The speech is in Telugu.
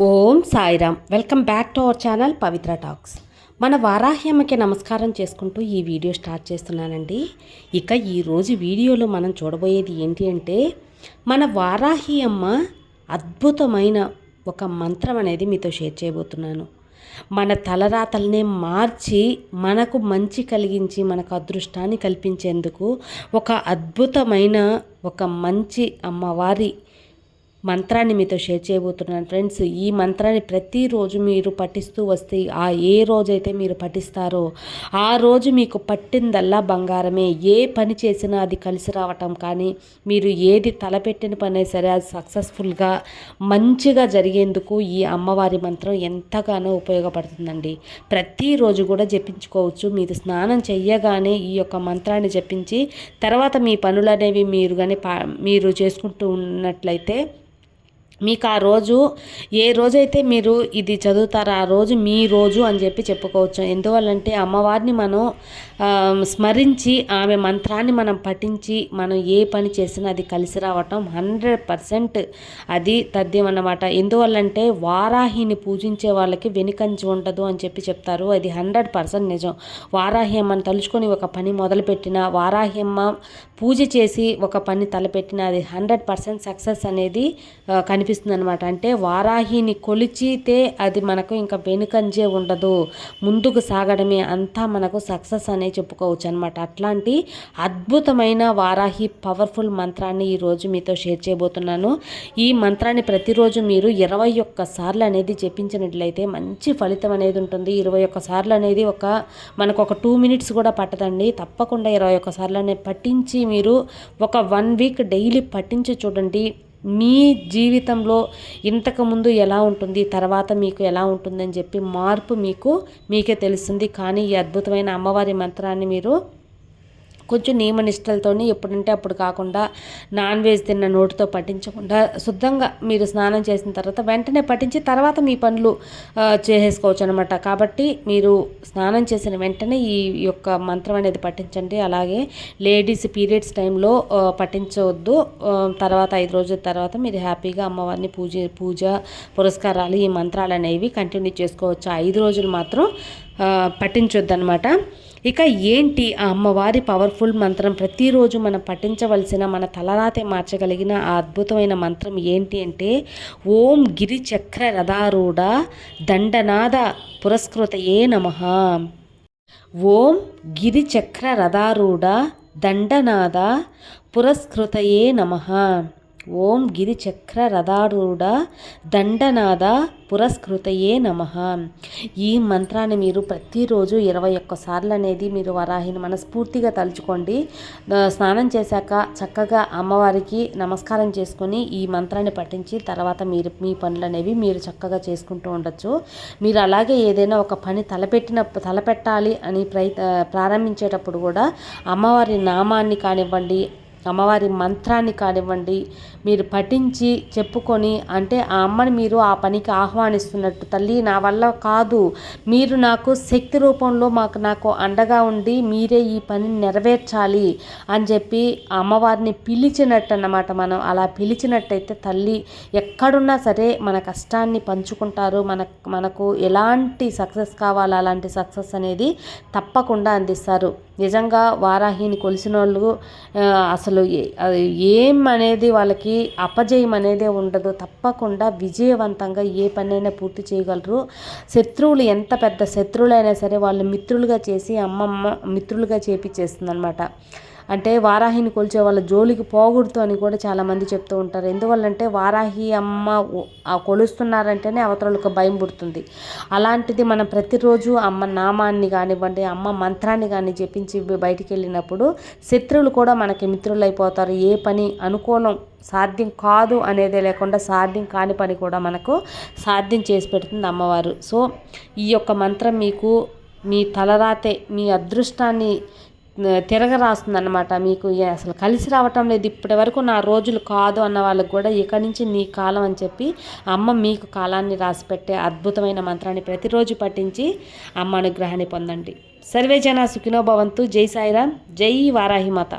Om Sairam. Welcome back to our channel Pavitra talks. మన వారాహ్యమ్మకి నమస్కారం చేసుకుంటూ ఈ వీడియో స్టార్ట్ చేస్తున్నానండి. ఇక ఈరోజు వీడియోలో మనం చూడబోయేది ఏంటి అంటే మన వారాహి అమ్మ అద్భుతమైన ఒక మంత్రం అనేది మీతో షేర్ చేయబోతున్నాను. మన తలరాతల్నే మార్చి మనకు మంచి కలిగించి మనకు అదృష్టాన్ని కల్పించేందుకు ఒక అద్భుతమైన ఒక మంచి అమ్మవారి మంత్రాన్ని మీతో షేర్ చేయబోతున్నాను ఫ్రెండ్స్. ఈ మంత్రాన్ని ప్రతిరోజు మీరు పఠిస్తూ వస్తే ఆ ఏ రోజైతే మీరు పఠిస్తారో ఆ రోజు మీకు పట్టిందల్లా బంగారమే. ఏ పని చేసినా అది కలిసి రావటం కానీ మీరు ఏది తలపెట్టిన పనే సరే అది సక్సెస్ఫుల్గా మంచిగా జరిగేందుకు ఈ అమ్మవారి మంత్రం ఎంతగానో ఉపయోగపడుతుందండి. ప్రతిరోజు కూడా జపించుకోవచ్చు. మీరు స్నానం చెయ్యగానే ఈ యొక్క మంత్రాన్ని జపించి తర్వాత మీ పనులు అనేవి మీరు కానీ మీరు చేసుకుంటూ ఉన్నట్లయితే మీకు ఆ రోజు ఏ రోజైతే మీరు ఇది చదువుతారో ఆ రోజు మీ రోజు అని చెప్పి చెప్పుకోవచ్చు. ఎందువల్లంటే అమ్మవారిని మనం స్మరించి ఆమె మంత్రాన్ని మనం పఠించి మనం ఏ పని చేసినా అది కలిసి రావటం హండ్రెడ్ పర్సెంట్ అది తథ్యం అన్నమాట. ఎందువల్లంటే వారాహిని పూజించే వాళ్ళకి వెనుకంచి ఉండదు అని చెప్పి చెప్తారు. అది హండ్రెడ్ పర్సెంట్ నిజం. వారాహి అమ్మని తలుచుకొని ఒక పని మొదలుపెట్టిన వారాహి అమ్మ పూజ చేసి ఒక పని తలపెట్టిన అది హండ్రెడ్ పర్సెంట్ సక్సెస్ అనేది చూపిస్తుంది అనమాట అంటే వారాహిని కొలిచితే అది మనకు ఇంకా వెనుకంజే ఉండదు. ముందుకు సాగడమే అంతా మనకు సక్సెస్ అనే చెప్పుకోవచ్చు అనమాట అట్లాంటి అద్భుతమైన వారాహి పవర్ఫుల్ మంత్రాన్ని ఈరోజు మీతో షేర్ చేయబోతున్నాను. ఈ మంత్రాన్ని ప్రతిరోజు మీరు ఇరవై ఒక్క సార్లు అనేది జపించినట్లయితే మంచి ఫలితం అనేది ఉంటుంది. ఇరవై ఒక్క సార్లు అనేది ఒక మనకు ఒక టూ మినిట్స్ కూడా పట్టదండి. తప్పకుండా ఇరవై ఒక్క సార్లు అనేది పట్టించి మీరు ఒక వన్ వీక్ డైలీ పట్టించి చూడండి. మీ జీవితంలో ఇంతకుముందు ఎలా ఉంటుంది తర్వాత మీకు ఎలా ఉంటుందని చెప్పి మార్పు మీకు మీకే తెలుస్తుంది. కానీ ఈ అద్భుతమైన అమ్మవారి మంత్రాన్ని మీరు కొంచెం నియమనిష్టలతోని ఎప్పుడంటే అప్పుడు కాకుండా నాన్ వెజ్ తిన్న నోటితో పట్టించకుండా శుద్ధంగా మీరు స్నానం చేసిన తర్వాత వెంటనే పట్టించి తర్వాత మీ పనులు చేసేసుకోవచ్చు అనమాట కాబట్టి మీరు స్నానం చేసిన వెంటనే ఈ యొక్క మంత్రం అనేది పట్టించండి అలాగే లేడీస్ పీరియడ్స్ టైంలో పట్టించవద్దు తర్వాత ఐదు రోజుల తర్వాత మీరు హ్యాపీగా అమ్మవారిని పూజ పూజ పురస్కారాలు ఈ మంత్రాలు అనేవి కంటిన్యూ చేసుకోవచ్చు. ఐదు రోజులు మాత్రం పట్టించొద్దు అనమాట ఇక ఏంటి ఆ అమ్మవారి పవర్ఫుల్ మంత్రం? ప్రతిరోజు మనం పఠించవలసిన మన తలరాతే మార్చగలిగిన ఆ అద్భుతమైన మంత్రం ఏంటి అంటే ఓం గిరి చక్ర రథారూఢ దండనాద పురస్కృతయే నమ. ఓం గిరి చక్ర రథారూఢ దండనాద పురస్కృతయే నమ. ఓం గిరి చక్ర రథారూఢ దండనాద పురస్కృతయే నమ. ఈ మంత్రాన్ని మీరు ప్రతిరోజు ఇరవై ఒక్కసార్లు అనేది మీరు వరాహిని మనస్ఫూర్తిగా తలుచుకోండి. స్నానం చేశాక చక్కగా అమ్మవారికి నమస్కారం చేసుకొని ఈ మంత్రాన్ని పఠించి తర్వాత మీరు మీ పనులు అనేవి మీరు చక్కగా చేసుకుంటూ ఉండొచ్చు. మీరు అలాగే ఏదైనా ఒక పని తలపెట్టిన తలపెట్టాలి అని ప్రయత్ ప్రారంభించేటప్పుడు కూడా అమ్మవారి నామాన్ని కానివ్వండి అమ్మవారి మంత్రాన్ని కానివ్వండి మీరు పఠించి చెప్పుకొని అంటే ఆ అమ్మని మీరు ఆ పనికి ఆహ్వానిస్తున్నట్టు తల్లి నా వల్ల కాదు. మీరు నాకు శక్తి రూపంలో మాకు నాకు అండగా ఉండి మీరే ఈ పనిని నెరవేర్చాలి అని చెప్పి అమ్మవారిని పిలిచినట్టు అన్నమాట మనం. అలా పిలిచినట్టయితే తల్లి ఎక్కడున్నా సరే మన కష్టాన్ని పంచుకుంటారు. మన మనకు ఎలాంటి సక్సెస్ కావాలో అలాంటి సక్సెస్ అనేది తప్పకుండా అందిస్తారు. నిజంగా వారాహిని కొలిసిన వాళ్ళు అసలు ఏం అనేది వాళ్ళకి అపజయం అనేది ఉండదు. తప్పకుండా విజయవంతంగా ఏ పనైనా పూర్తి చేయగలరు. శత్రువులు ఎంత పెద్ద శత్రువులైనా సరే వాళ్ళు మిత్రులుగా చేసి అమ్మమ్మ మిత్రులుగా చేపించేస్తుంది అనమాట అంటే వారాహిని కొలిచే వాళ్ళ జోలికి పోకూడదు అని కూడా చాలామంది చెప్తూ ఉంటారు. ఎందువల్లంటే వారాహి అమ్మ కొలుస్తున్నారంటేనే అవతలకు భయం పుడుతుంది. అలాంటిది మనం ప్రతిరోజు అమ్మ నామాన్ని కానివ్వండి అమ్మ మంత్రాన్ని కానీ చెప్పించి బయటికి వెళ్ళినప్పుడు శత్రువులు కూడా మనకి మిత్రులు అయిపోతారు ఏ పని అనుకూలం సాధ్యం కాదు అనేదే లేకుండా సాధ్యం కాని పని కూడా మనకు సాధ్యం చేసి పెడుతుంది అమ్మవారు. సో ఈ యొక్క మంత్రం మీకు మీ తలరాతే మీ అదృష్టాన్ని తిరగరాస్తుంది అనమాట మీకు. అసలు కలిసి రావటం లేదు. ఇప్పటి వరకు నా రోజులు కాదు అన్న వాళ్ళకు కూడా ఇక నుంచి నీ కాలం అని చెప్పి అమ్మ మీకు కాలాన్ని రాసిపెట్టే అద్భుతమైన మంత్రాన్ని ప్రతిరోజు పఠించి అమ్మ అనుగ్రహాన్ని పొందండి. సర్వే జన సుఖినోభవంతు జై సాయిరామ్. జై వారాహిమాత